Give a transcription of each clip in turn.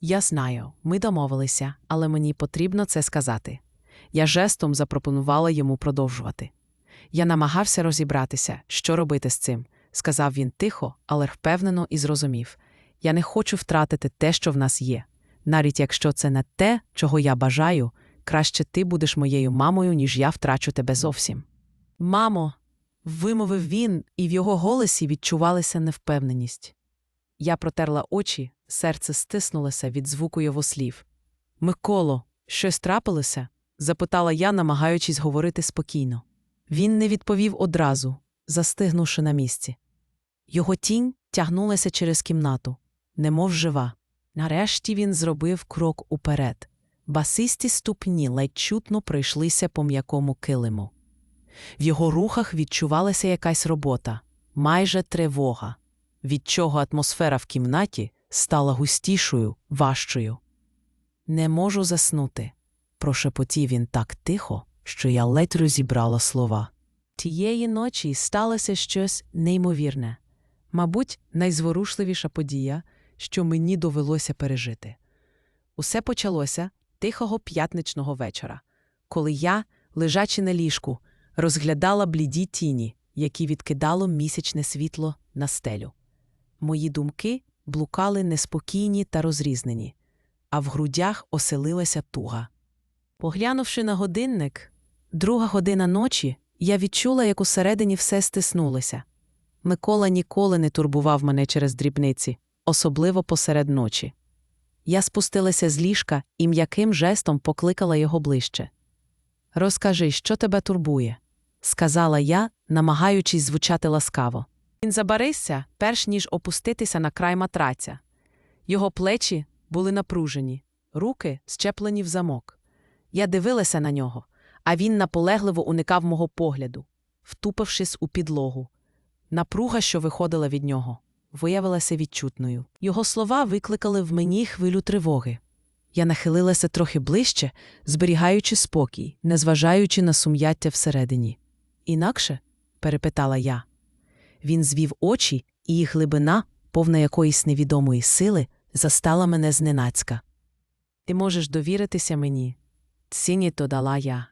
Я знаю, ми домовилися, але мені потрібно це сказати. Я жестом запропонувала йому продовжувати. Я намагався розібратися, що робити з цим, сказав він тихо, але впевнено і зрозумів. Я не хочу втратити те, що в нас є. Навіть якщо це не те, чого я бажаю, краще ти будеш моєю мамою, ніж я втрачу тебе зовсім. Мамо, вимовив він, і в його голосі відчувалася невпевненість. Я протерла очі, серце стиснулося від звуку його слів. Миколо, щось трапилося? запитала я, намагаючись говорити спокійно. Він не відповів одразу, застигнувши на місці. Його тінь тягнулася через кімнату, немов жива. Нарешті він зробив крок уперед. Басисті ступні ледь чутно пройшлися по м'якому килиму. В його рухах відчувалася якась робота, майже тривога, від чого атмосфера в кімнаті стала густішою, важчою. Не можу заснути, прошепотів він так тихо, що я ледь розібрала слова. Тієї ночі сталося щось неймовірне, мабуть, найзворушливіша подія, що мені довелося пережити. Усе почалося тихого п'ятничного вечора, коли я, лежачи на ліжку, розглядала бліді тіні, які відкидало місячне світло на стелю. Мої думки блукали неспокійні та розрізнені, а в грудях оселилася туга. Поглянувши на годинник, друга година ночі, я відчула, як усередині все стиснулося. Микола ніколи не турбував мене через дрібниці, особливо посеред ночі. Я спустилася з ліжка і м'яким жестом покликала його ближче. Розкажи, що тебе турбує, сказала я, намагаючись звучати ласкаво. Він забарився, перш ніж опуститися на край матраця. Його плечі були напружені, руки щеплені в замок. Я дивилася на нього, а він наполегливо уникав мого погляду, втупившись у підлогу. Напруга, що виходила від нього, виявилася відчутною. Його слова викликали в мені хвилю тривоги. Я нахилилася трохи ближче, зберігаючи спокій, незважаючи на сум'яття всередині. Інакше? перепитала я. Він звів очі, і їх глибина, повна якоїсь невідомої сили, застала мене зненацька. Ти можеш довіритися мені, ціні то дала я.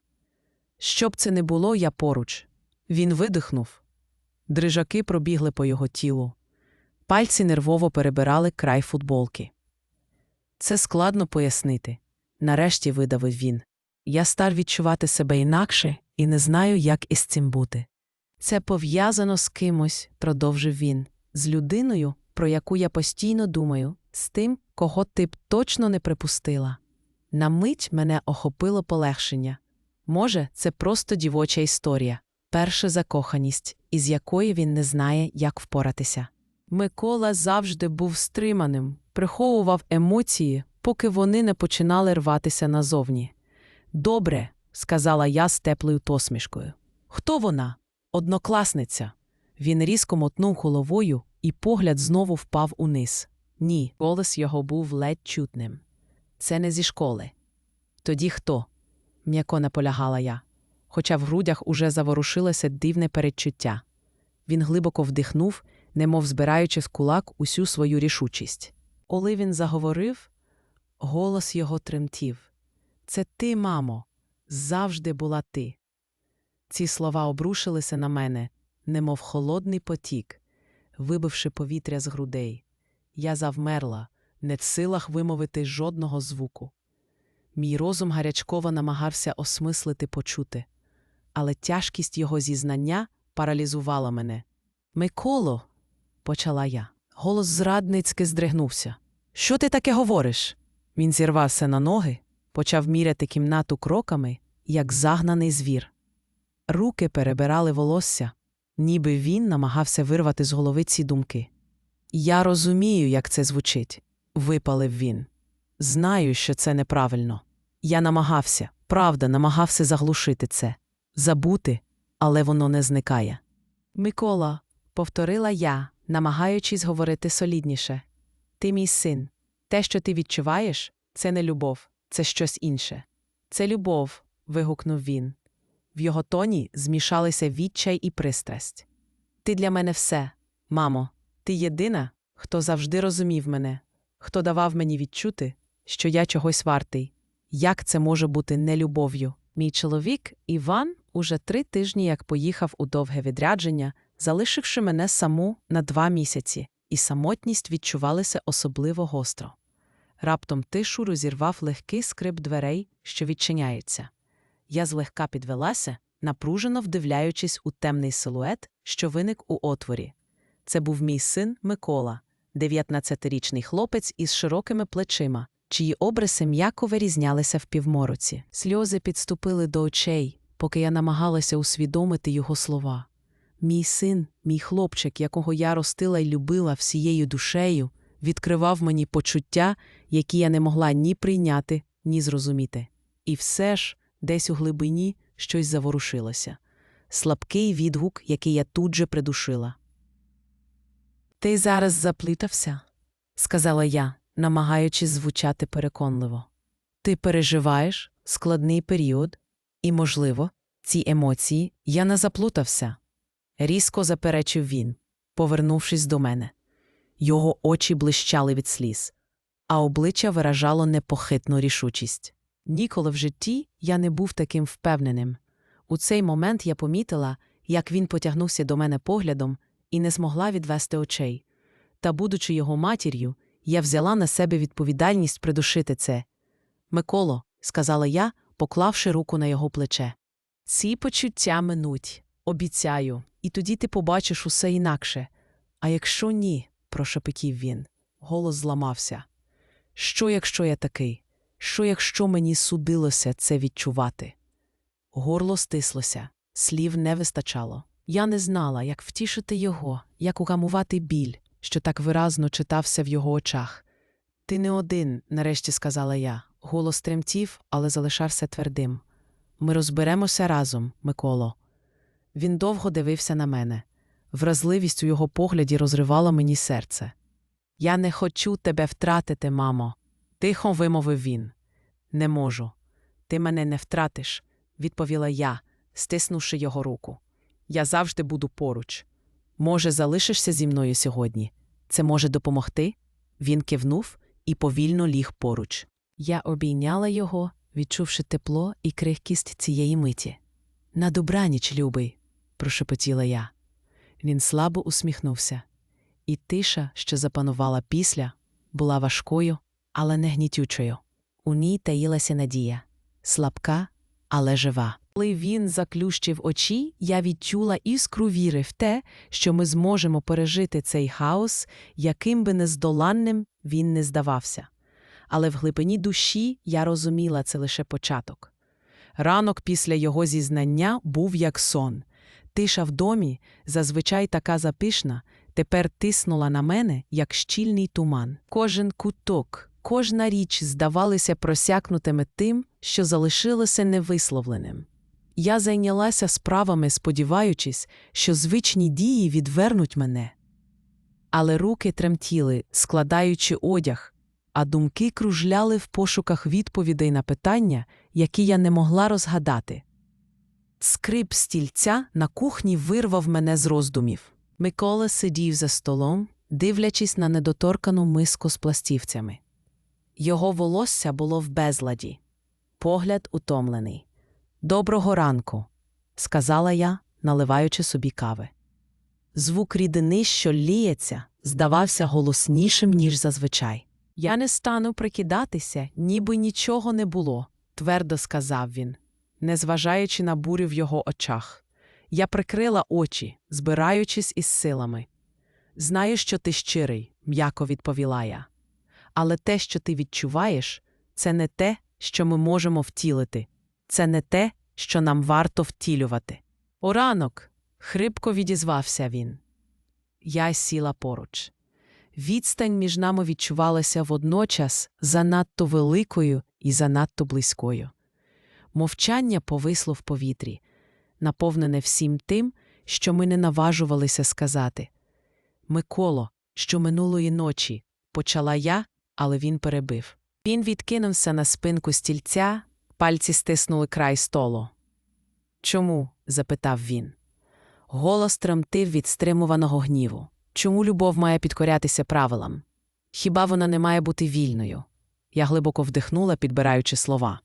Щоб це не було, я поруч. Він видихнув. Дрижаки пробігли по його тілу. Пальці нервово перебирали край футболки. Це складно пояснити. Нарешті видавив він. Я стар відчувати себе інакше і не знаю, як із цим бути. Це пов'язано з кимось, продовжив він, з людиною, про яку я постійно думаю, з тим, кого ти б точно не припустила. На мить мене охопило полегшення. Може, це просто дівоча історія, перша закоханість, із якої він не знає, як впоратися. Микола завжди був стриманим, приховував емоції, поки вони не починали рватися назовні. Добре, сказала я з теплою посмішкою. Хто вона? Однокласниця. Він різко мотнув головою, і погляд знову впав униз. Ні, голос його був ледь чутним. Це не зі школи. Тоді хто? м'яко наполягала я, хоча в грудях уже заворушилося дивне передчуття. Він глибоко вдихнув, немов збираючи в кулак усю свою рішучість. Коли він заговорив, голос його тремтів. Це ти, мамо, завжди була ти. Ці слова обрушилися на мене, немов холодний потік, вибивши повітря з грудей. Я завмерла, не в силах вимовити жодного звуку. Мій розум гарячково намагався осмислити почути, але тяжкість його зізнання паралізувала мене. Миколо, почала я. Голос зрадницьки здригнувся. Що ти таке говориш? Він зірвався на ноги, почав міряти кімнату кроками, як загнаний звір. Руки перебирали волосся, ніби він намагався вирвати з голови ці думки. Я розумію, як це звучить, випалив він. Знаю, що це неправильно. Я намагався, правда, намагався заглушити це, забути, але воно не зникає. Микола, повторила я, намагаючись говорити солідніше. Ти мій син. Те, що ти відчуваєш, це не любов, це щось інше. Це любов. вигукнув він. В його тоні змішалися відчай і пристрасть. Ти для мене все, мамо, ти єдина, хто завжди розумів мене, хто давав мені відчути, що я чогось вартий. Як це може бути нелюбов'ю? Мій чоловік Іван уже три тижні як поїхав у довге відрядження, залишивши мене саму на два місяці, і самотність відчувалася особливо гостро. Раптом тишу розірвав легкий скрип дверей, що відчиняється. Я злегка підвелася, напружено вдивляючись у темний силует, що виник у отворі. Це був мій син Микола, 19-річний хлопець із широкими плечима, чиї обриси м'яко вирізнялися в півмороці. Сльози підступили до очей, поки я намагалася усвідомити його слова. Мій син, мій хлопчик, якого я ростила й любила всією душею, відкривав мені почуття, які я не могла ні прийняти, ні зрозуміти. І все ж, десь у глибині щось заворушилося. Слабкий відгук, який я тут же придушила. Ти зараз заплітався, сказала я, намагаючись звучати переконливо. Ти переживаєш складний період, і, можливо, ці емоції я не заплутався. Різко заперечив він, повернувшись до мене. Його очі блищали від сліз, а обличчя виражало непохитну рішучість. Ніколи в житті я не був таким впевненим. У цей момент я помітила, як він потягнувся до мене поглядом і не змогла відвести очей. Та, будучи його матір'ю, я взяла на себе відповідальність придушити це. Миколо, сказала я, поклавши руку на його плече. Ці почуття минуть, обіцяю, і тоді ти побачиш усе інакше. А якщо ні, прошепотів він. Голос зламався. Що, якщо я такий? Що, якщо мені судилося це відчувати? Горло стислося, слів не вистачало. Я не знала, як втішити його, як угамувати біль, що так виразно читався в його очах. Ти не один, нарешті сказала я. Голос тремтів, але залишався твердим. Ми розберемося разом, Миколо. Він довго дивився на мене. Вразливість у його погляді розривала мені серце. Я не хочу тебе втратити, мамо, тихо вимовив він. Не можу. Ти мене не втратиш, відповіла я, стиснувши його руку. Я завжди буду поруч. Може, залишишся зі мною сьогодні? Це може допомогти? Він кивнув і повільно ліг поруч. Я обійняла його, відчувши тепло і крихкість цієї миті. На добраніч, любий, прошепотіла я. Він слабо усміхнувся, і тиша, що запанувала після, була важкою, але не гнітючою. У ній таїлася надія слабка, але жива. Коли він заклющив очі, я відчула іскру віри в те, що ми зможемо пережити цей хаос, яким би нездоланним він не здавався. Але в глибині душі я розуміла це лише початок. Ранок після його зізнання був як сон. Тиша в домі, зазвичай така запишна, тепер тиснула на мене, як щільний туман. Кожен куток, кожна річ здавалися просякнутими тим, що залишилося невисловленим. Я зайнялася справами, сподіваючись, що звичні дії відвернуть мене. Але руки тремтіли, складаючи одяг, а думки кружляли в пошуках відповідей на питання, які я не могла розгадати. Скрип стільця на кухні вирвав мене з роздумів. Микола сидів за столом, дивлячись на недоторкану миску з пластівцями. Його волосся було в безладі, погляд утомлений. Доброго ранку, сказала я, наливаючи собі кави. Звук рідини, що ліється, здавався голоснішим, ніж зазвичай. Я не стану прикидатися, ніби нічого не було, твердо сказав він, незважаючи на бурю в його очах. Я прикрила очі, збираючись із силами. Знаю, що ти щирий, м'яко відповіла я. Але те, що ти відчуваєш, це не те, що ми можемо втілити, це не те, що нам варто втілювати. О ранок, хрипко відізвався він. Я сіла поруч. Відстань між нами відчувалася водночас занадто великою і занадто близькою. Мовчання повисло в повітрі, наповнене всім тим, що ми не наважувалися сказати. Миколо, що минулої ночі, почала я, але він перебив. Він відкинувся на спинку стільця, пальці стиснули край столу. Чому? запитав він. Голос тремтив від стримуваного гніву. Чому любов має підкорятися правилам? Хіба вона не має бути вільною? Я глибоко вдихнула, підбираючи слова.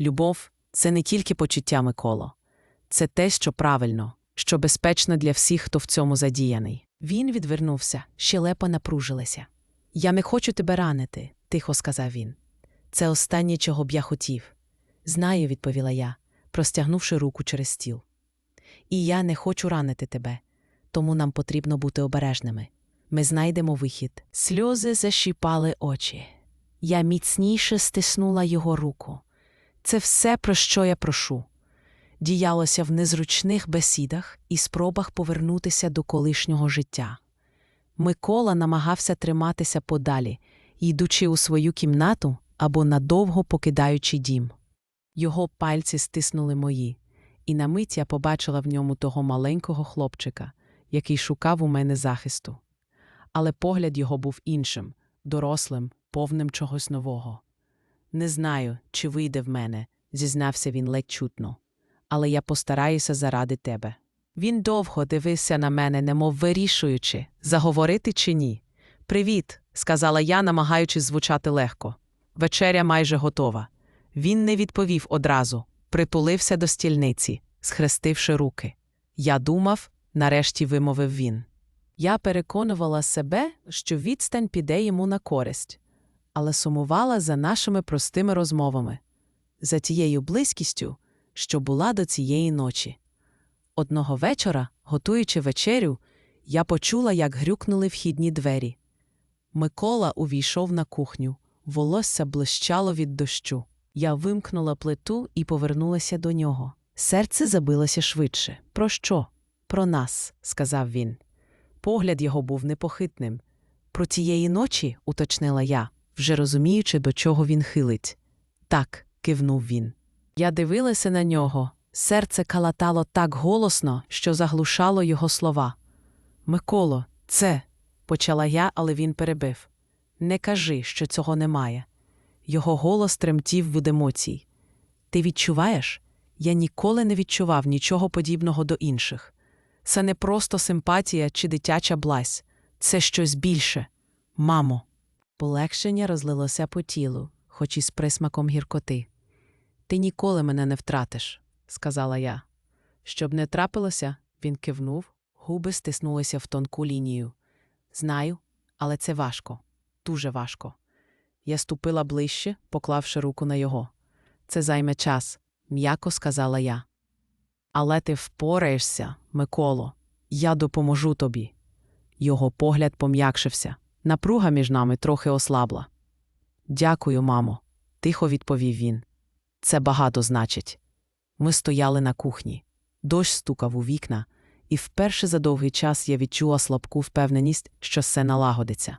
Любов це не тільки почуття Миколо, це те, що правильно, що безпечно для всіх, хто в цьому задіяний. Він відвернувся, щелепа напружилася. Я не хочу тебе ранити, тихо сказав він. Це останнє, чого б я хотів. Знаю, відповіла я, простягнувши руку через стіл. І я не хочу ранити тебе, тому нам потрібно бути обережними. Ми знайдемо вихід. Сльози защіпали очі. Я міцніше стиснула його руку. Це все, про що я прошу. Діялося в незручних бесідах і спробах повернутися до колишнього життя. Микола намагався триматися подалі, йдучи у свою кімнату або надовго покидаючи дім. Його пальці стиснули мої, і на мить я побачила в ньому того маленького хлопчика, який шукав у мене захисту. Але погляд його був іншим, дорослим, повним чогось нового. Не знаю, чи вийде в мене, зізнався він ледь чутно, але я постараюся заради тебе. Він довго дивився на мене, немов вирішуючи, заговорити чи ні. Привіт, сказала я, намагаючись звучати легко. Вечеря майже готова. Він не відповів одразу, притулився до стільниці, схрестивши руки. Я думав, нарешті вимовив він. Я переконувала себе, що відстань піде йому на користь, але сумувала за нашими простими розмовами, за тією близькістю, що була до цієї ночі. Одного вечора, готуючи вечерю, я почула, як грюкнули вхідні двері. Микола увійшов на кухню, волосся блищало від дощу. Я вимкнула плиту і повернулася до нього. Серце забилося швидше. Про що? Про нас, сказав він. Погляд його був непохитним. Про тієї ночі, уточнила я, вже розуміючи, до чого він хилить. Так, кивнув він. Я дивилася на нього. Серце калатало так голосно, що заглушало його слова. Миколо, це, почала я, але він перебив. Не кажи, що цього немає. Його голос тремтів від емоцій. Ти відчуваєш? Я ніколи не відчував нічого подібного до інших. Це не просто симпатія чи дитяча блазь, це щось більше. Мамо. Полегшення розлилося по тілу, хоч і з присмаком гіркоти. Ти ніколи мене не втратиш, сказала я. Щоб не трапилося, він кивнув, губи стиснулися в тонку лінію. Знаю, але це важко, дуже важко. Я ступила ближче, поклавши руку на його. Це займе час, м'яко сказала я. Але ти впораєшся, Миколо, я допоможу тобі. Його погляд пом'якшився. Напруга між нами трохи ослабла. Дякую, мамо, тихо відповів він. Це багато значить. Ми стояли на кухні. Дощ стукав у вікна, і вперше за довгий час я відчула слабку впевненість, що все налагодиться.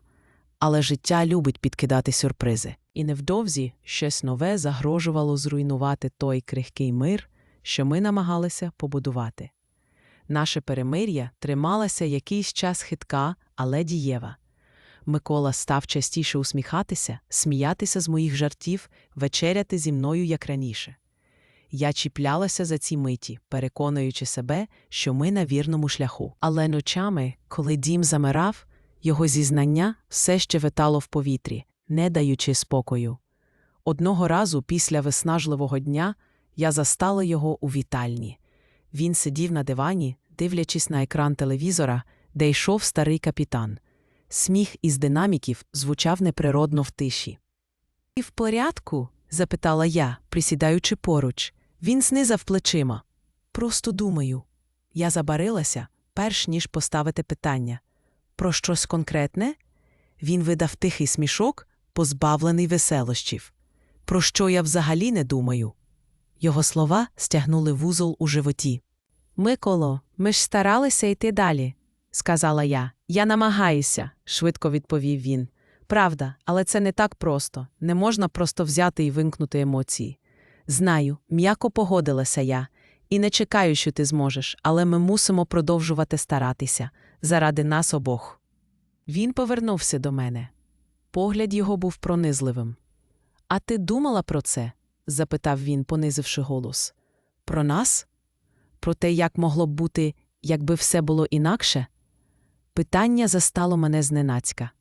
Але життя любить підкидати сюрпризи, і невдовзі щось нове загрожувало зруйнувати той крихкий мир, що ми намагалися побудувати. Наше перемир'я трималося якийсь час хитка, але дієва. Микола став частіше усміхатися, сміятися з моїх жартів, вечеряти зі мною як раніше. Я чіплялася за ці миті, переконуючи себе, що ми на вірному шляху. Але ночами, коли дім замирав, його зізнання все ще витало в повітрі, не даючи спокою. Одного разу після виснажливого дня я застала його у вітальні. Він сидів на дивані, дивлячись на екран телевізора, де йшов старий капітан. Сміх із динаміків звучав неприродно в тиші. І в порядку? запитала я, присідаючи поруч. Він знизав плечима. Просто думаю. Я забарилася, перш ніж поставити питання. Про щось конкретне? Він видав тихий смішок, позбавлений веселощів. Про що я взагалі не думаю? Його слова стягнули вузол у животі. Миколо, ми ж старалися йти далі, сказала я. Я намагаюся, швидко відповів він. Правда, але це не так просто. Не можна просто взяти і вимкнути емоції. Знаю, м'яко погодилася я, і не чекаю, що ти зможеш, але ми мусимо продовжувати старатися заради нас обох. Він повернувся до мене. Погляд його був пронизливим. А ти думала про це? запитав він, понизивши голос. Про нас? Про те, як могло б бути, якби все було інакше? Питання застало мене зненацька.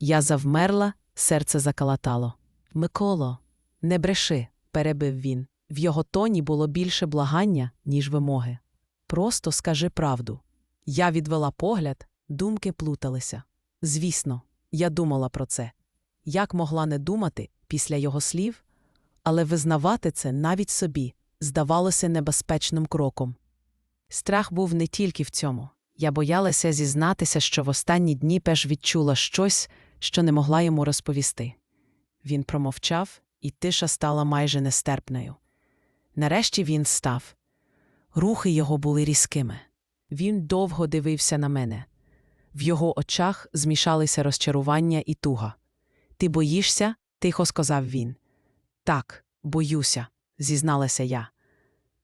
Я завмерла, серце закалатало. Миколо, не бреши, перебив він. В його тоні було більше благання, ніж вимоги. Просто скажи правду. Я відвела погляд, думки плуталися. Звісно, я думала про це. Як могла не думати після його слів, але визнавати це навіть собі здавалося небезпечним кроком. Страх був не тільки в цьому. Я боялася зізнатися, що в останні дні пеш відчула щось, що не могла йому розповісти. Він промовчав, і тиша стала майже нестерпною. Нарешті він став. Рухи його були різкими. Він довго дивився на мене. В його очах змішалися розчарування і туга. Ти боїшся? тихо сказав він. Так, боюся, зізналася я.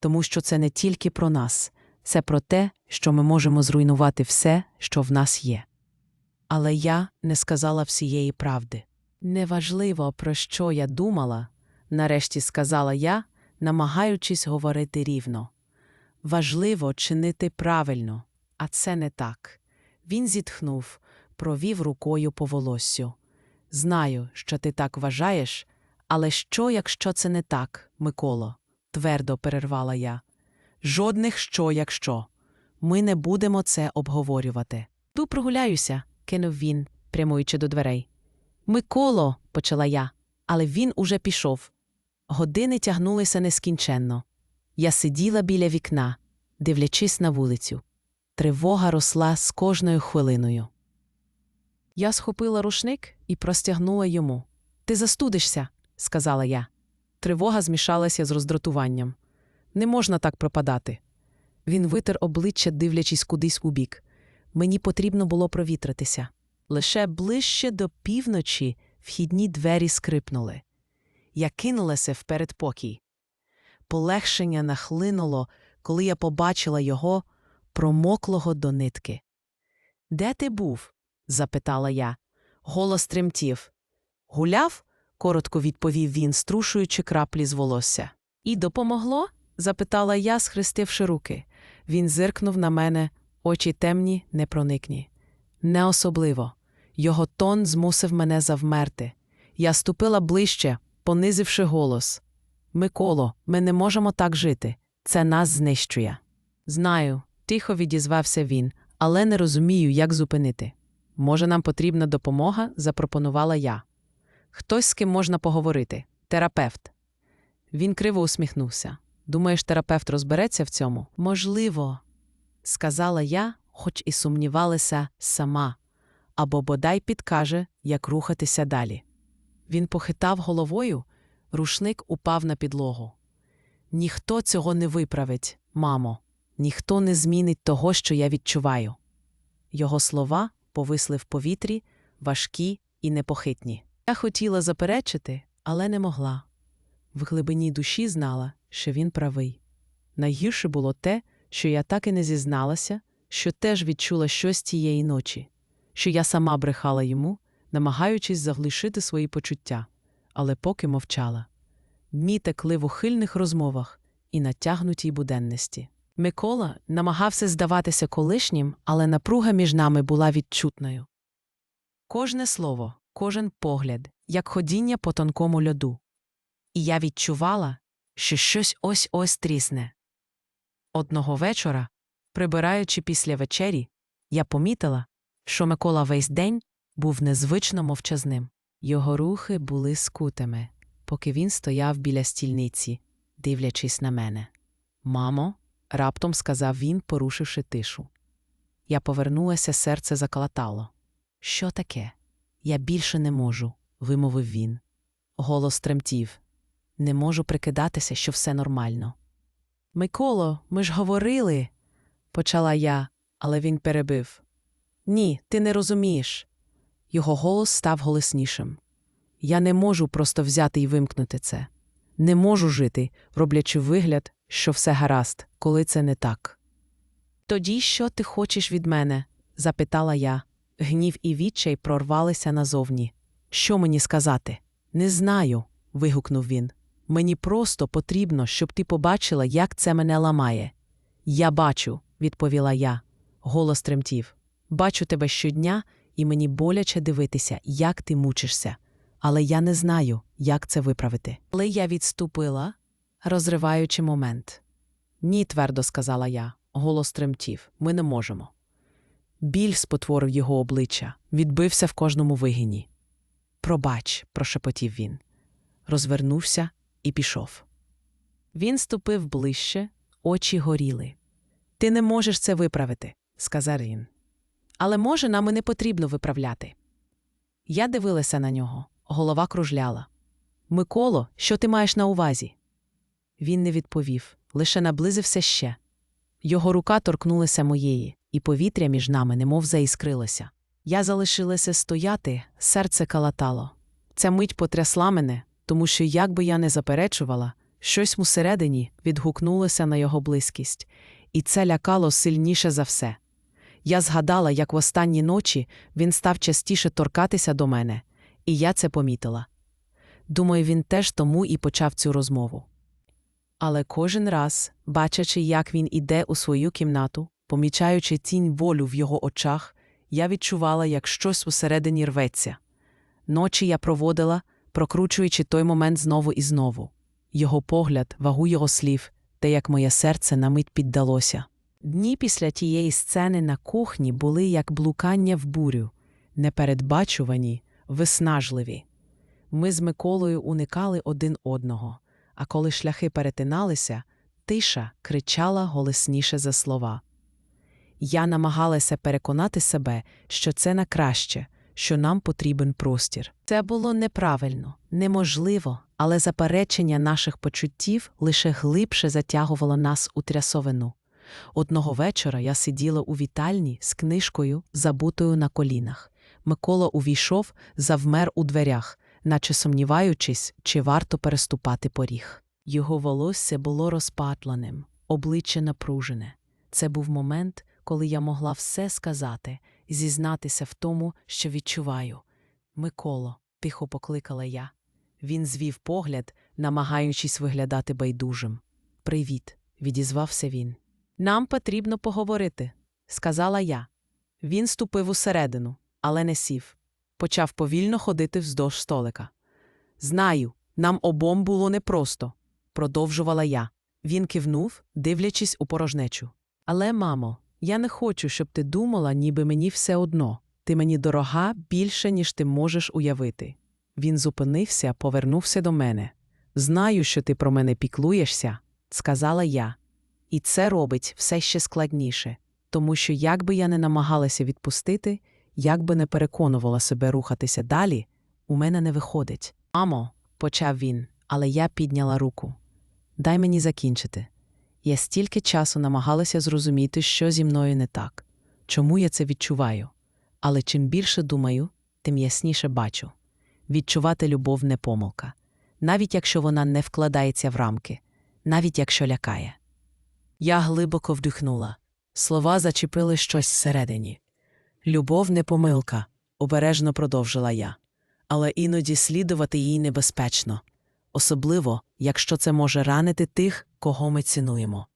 Тому що це не тільки про нас, це про те, що ми можемо зруйнувати все, що в нас є. Але я не сказала всієї правди. Неважливо, про що я думала, нарешті сказала я, намагаючись говорити рівно. Важливо чинити правильно, а це не так. Він зітхнув, провів рукою по волоссю. Знаю, що ти так вважаєш, але що, якщо це не так, Миколо? твердо перервала я. Жодних що, якщо. Ми не будемо це обговорювати. Ту прогуляюся, кинув він, прямуючи до дверей. Миколо, почала я, але він уже пішов. Години тягнулися нескінченно. Я сиділа біля вікна, дивлячись на вулицю. Тривога росла з кожною хвилиною. Я схопила рушник і простягнула йому. Ти застудишся, сказала я. Тривога змішалася з роздратуванням. Не можна так пропадати. Він витер обличчя, дивлячись кудись у бік. Мені потрібно було провітритися. Лише ближче до півночі вхідні двері скрипнули. Я кинулася в передпокій. Полегшення нахлинуло, коли я побачила його, промоклого до нитки. Де ти був? запитала я. Голос тремтів. Гуляв? коротко відповів він, струшуючи краплі з волосся. І допомогло? запитала я, схрестивши руки. Він зиркнув на мене, очі темні, непроникні. Не особливо. Його тон змусив мене завмерти. Я ступила ближче, понизивши голос. Миколо, ми не можемо так жити. Це нас знищує. Знаю, тихо відізвався він, але не розумію, як зупинити. Може, нам потрібна допомога? запропонувала я. Хтось з ким можна поговорити терапевт. Він криво усміхнувся. Думаєш, терапевт розбереться в цьому? Можливо, сказала я, хоч і сумнівалася сама, або бодай підкаже, як рухатися далі. Він похитав головою, рушник упав на підлогу. Ніхто цього не виправить, мамо, ніхто не змінить того, що я відчуваю. Його слова повисли в повітрі, важкі і непохитні. Я хотіла заперечити, але не могла. В глибині душі знала, що він правий. Найгірше було те, що я так і не зізналася, що теж відчула щось тієї ночі, що я сама брехала йому, намагаючись заглушити свої почуття, але поки мовчала. Дні текли в ухильних розмовах і натягнутій буденності. Микола намагався здаватися колишнім, але напруга між нами була відчутною. Кожне слово, кожен погляд, як ходіння по тонкому льоду. І я відчувала, що щось ось ось трісне. Одного вечора, прибираючи після вечері, я помітила, що Микола весь день був незвично мовчазним. Його рухи були скутими, поки він стояв біля стільниці, дивлячись на мене. Мамо, раптом сказав він, порушивши тишу. Я повернулася, серце заколотало. Що таке? Я більше не можу, вимовив він. Голос тремтів. Не можу прикидатися, що все нормально. Миколо, ми ж говорили, почала я, але він перебив. Ні, ти не розумієш. Його голос став голоснішим. Я не можу просто взяти і вимкнути це. Не можу жити, роблячи вигляд, що все гаразд, коли це не так. Тоді що ти хочеш від мене? запитала я. Гнів і відчай прорвалися назовні. Що мені сказати? Не знаю. вигукнув він. Мені просто потрібно, щоб ти побачила, як це мене ламає. Я бачу, відповіла я. Голос тремтів. Бачу тебе щодня і мені боляче дивитися, як ти мучишся, але я не знаю, як це виправити. Але я відступила, розриваючи момент. Ні, твердо сказала я, голос тремтів. Ми не можемо. Біль спотворив його обличчя, відбився в кожному вигині. Пробач, прошепотів він. Розвернувся і пішов. Він ступив ближче, очі горіли. Ти не можеш це виправити, сказав він. Але, може, нам і не потрібно виправляти. Я дивилася на нього, голова кружляла. Миколо, що ти маєш на увазі? Він не відповів, лише наблизився ще. Його рука торкнулася моєї, і повітря між нами немов заіскрилося. Я залишилася стояти, серце калатало. Ця мить потрясла мене, тому що, як би я не заперечувала, щось усередині відгукнулося на його близькість, і це лякало сильніше за все. Я згадала, як в останні ночі він став частіше торкатися до мене, і я це помітила. Думаю, він теж тому і почав цю розмову. Але кожен раз, бачачи, як він іде у свою кімнату, помічаючи тінь волю в його очах, я відчувала, як щось усередині рветься. Ночі я проводила, прокручуючи той момент знову і знову. Його погляд, вагу його слів, те, як моє серце на мить піддалося. Дні після тієї сцени на кухні були як блукання в бурю, непередбачувані, виснажливі. Ми з Миколою уникали один одного, а коли шляхи перетиналися, тиша кричала голосніше за слова. Я намагалася переконати себе, що це на краще, що нам потрібен простір. Це було неправильно, неможливо, але заперечення наших почуттів лише глибше затягувало нас у трясовину. Одного вечора я сиділа у вітальні з книжкою, забутою на колінах. Микола увійшов, завмер у дверях, наче сумніваючись, чи варто переступати поріг. Його волосся було розпатленим, обличчя напружене. Це був момент, коли я могла все сказати, зізнатися в тому, що відчуваю. Миколо, тихо покликала я. Він звів погляд, намагаючись виглядати байдужим. Привіт, відізвався він. Нам потрібно поговорити, сказала я. Він ступив усередину, але не сів. Почав повільно ходити вздовж столика. Знаю, нам обом було непросто, продовжувала я. Він кивнув, дивлячись у порожнечу. Але, мамо, я не хочу, щоб ти думала, ніби мені все одно. Ти мені дорога більше, ніж ти можеш уявити. Він зупинився, повернувся до мене. Знаю, що ти про мене піклуєшся, сказала я. І це робить все ще складніше, тому що, як би я не намагалася відпустити, як би не переконувала себе рухатися далі, у мене не виходить. Мамо, почав він, але я підняла руку. Дай мені закінчити. Я стільки часу намагалася зрозуміти, що зі мною не так, чому я це відчуваю. Але чим більше думаю, тим ясніше бачу. Відчувати любов не помилка, навіть якщо вона не вкладається в рамки, навіть якщо лякає. Я глибоко вдихнула. Слова зачепили щось всередині. Любов не помилка, обережно продовжила я, але іноді слідувати їй небезпечно, особливо, якщо це може ранити тих, кого ми цінуємо.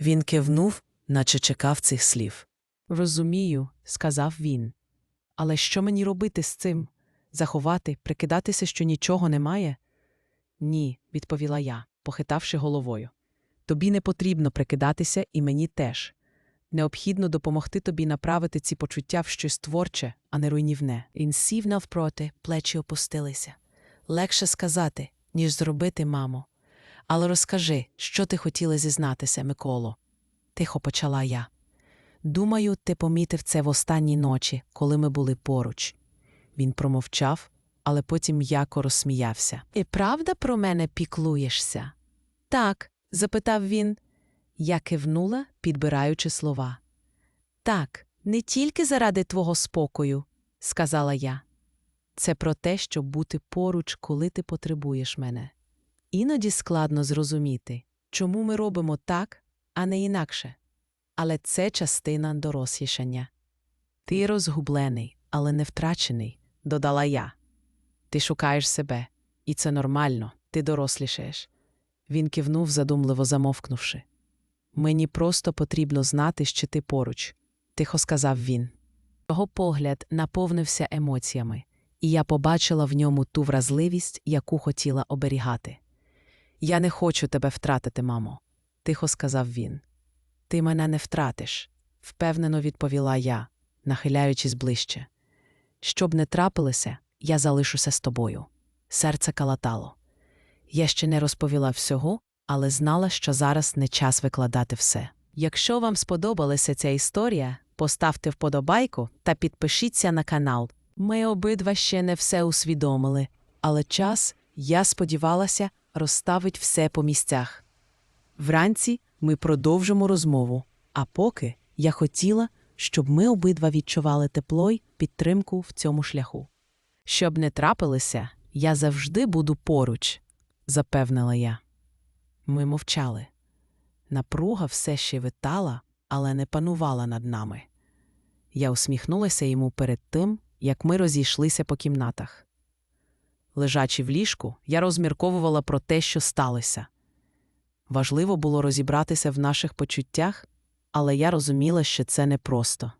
Він кивнув, наче чекав цих слів. Розумію, сказав він. Але що мені робити з цим? Заховати, прикидатися, що нічого немає? Ні, відповіла я, похитавши головою. Тобі не потрібно прикидатися, і мені теж. Необхідно допомогти тобі направити ці почуття в щось творче, а не руйнівне. Він сів навпроти, плечі опустилися. Легше сказати, ніж зробити, мамо. Але розкажи, що ти хотіла зізнатися, Миколо. Тихо почала я. Думаю, ти помітив це в останній ночі, коли ми були поруч. Він промовчав, але потім м'яко розсміявся. І правда про мене піклуєшся? Так, запитав він. Я кивнула, підбираючи слова. Так, не тільки заради твого спокою, сказала я. Це про те, щоб бути поруч, коли ти потребуєш мене. Іноді складно зрозуміти, чому ми робимо так, а не інакше. Але це частина дорослішання. Ти розгублений, але не втрачений, додала я. Ти шукаєш себе, і це нормально, ти дорослішаєш. Він кивнув, задумливо замовкнувши. Мені просто потрібно знати, що ти поруч, тихо сказав він. Його погляд наповнився емоціями, і я побачила в ньому ту вразливість, яку хотіла оберігати. Я не хочу тебе втратити, мамо, тихо сказав він. Ти мене не втратиш, впевнено відповіла я, нахиляючись ближче. Щоб не трапилося, я залишуся з тобою. Серце калатало. Я ще не розповіла всього, але знала, що зараз не час викладати все. Якщо вам сподобалася ця історія, поставте вподобайку та підпишіться на канал. Ми обидва ще не все усвідомили, але час, я сподівалася, розставить все по місцях. Вранці ми продовжимо розмову, а поки я хотіла, щоб ми обидва відчували тепло й підтримку в цьому шляху. Щоб не трапилося, я завжди буду поруч, запевнила я. Ми мовчали. Напруга все ще витала, але не панувала над нами. Я усміхнулася йому перед тим, як ми розійшлися по кімнатах. Лежачи в ліжку, я розмірковувала про те, що сталося. Важливо було розібратися в наших почуттях, але я розуміла, що це непросто.